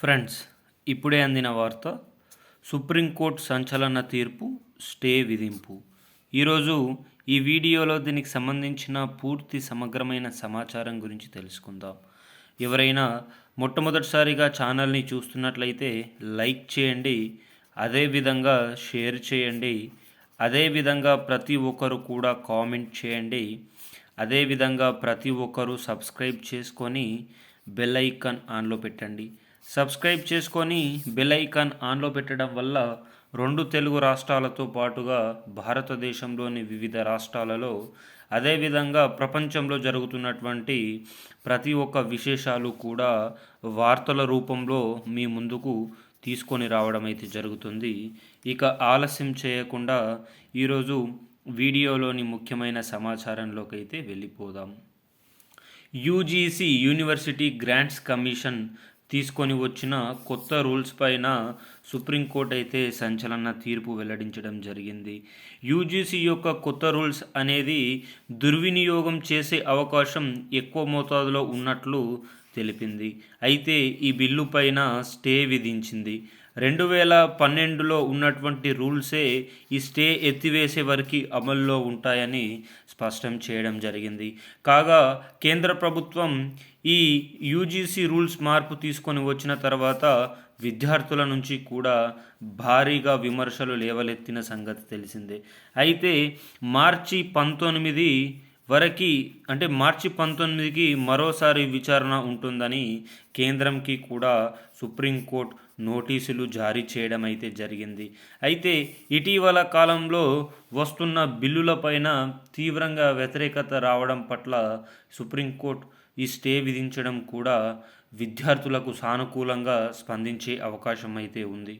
Friends ఇప్పుడే అందిన వార్త సుప్రీంకోర్టు సంచలన తీర్పు స్టే విధింపు. ఈరోజు ఈ వీడియోలో దీనికి సంబంధించిన పూర్తి సమగ్రమైన సమాచారం గురించి తెలుసుకుందాం. ఎవరైనా మొట్టమొదటిసారిగా ఛానల్ని చూస్తున్నట్లయితే లైక్ చేయండి అదేవిధంగా షేర్ చేయండి అదేవిధంగా ప్రతి ఒక్కరు కూడా కామెంట్ చేయండి అదేవిధంగా ప్రతి ఒక్కరూ సబ్స్క్రైబ్ చేసుకొని బెల్ ఐకాన్ ఆన్లో పెట్టండి. సబ్స్క్రైబ్ చేసుకొని బెల్ ఐకాన్ ఆన్లో పెట్టడం వల్ల రెండు తెలుగు రాష్ట్రాలతో పాటుగా భారతదేశంలోని వివిధ రాష్ట్రాలలో అదేవిధంగా ప్రపంచంలో జరుగుతున్నటువంటి ప్రతి ఒక్క విశేషాలు కూడా వార్తల రూపంలో మీ ముందుకు తీసుకొని రావడం అయితే జరుగుతుంది. ఇక ఆలస్యం చేయకుండా ఈరోజు వీడియోలోని ముఖ్యమైన సమాచారంలోకి అయితే వెళ్ళిపోదాం. యూజీసీ యూనివర్సిటీ గ్రాంట్స్ కమిషన్ తీసుకొని వచ్చిన కొత్త రూల్స్ పైన సుప్రీంకోర్టు అయితే సంచలన తీర్పు వెల్లడించడం జరిగింది. యూజీసీ యొక్క కొత్త రూల్స్ అనేది దుర్వినియోగం చేసే అవకాశం ఎక్కువ మోతాదులో ఉన్నట్లు తెలిపింది. అయితే ఈ బిల్లు పైన స్టే విధించింది. రెండు వేల పన్నెండులో ఉన్నటువంటి రూల్సే ఈ స్టే ఎత్తివేసే వరకు అమల్లో ఉంటాయని స్పష్టం చేయడం జరిగింది. కాగా కేంద్ర ప్రభుత్వం ఈ యూజీసీ రూల్స్ మార్పు తీసుకొని వచ్చిన తర్వాత విద్యార్థుల నుంచి కూడా భారీగా విమర్శలు లేవలెత్తిన సంగతి తెలిసిందే. అయితే మార్చి పంతొమ్మిది వరకు అంటే మార్చి పంతొమ్మిదికి మరోసారి విచారణ ఉంటుందని కేంద్రంకి కూడా సుప్రీంకోర్టు నోటీసులు జారీ చేయడం అయితే జరిగింది. అయితే ఇటీవల కాలంలో వస్తున్న బిల్లులపైన తీవ్రంగా వ్యతిరేకత రావడం పట్ల సుప్రీంకోర్టు ఈ స్టే విధించడం కూడా విద్యార్థులకు సానుకూలంగా స్పందించే అవకాశం అయితే ఉంది.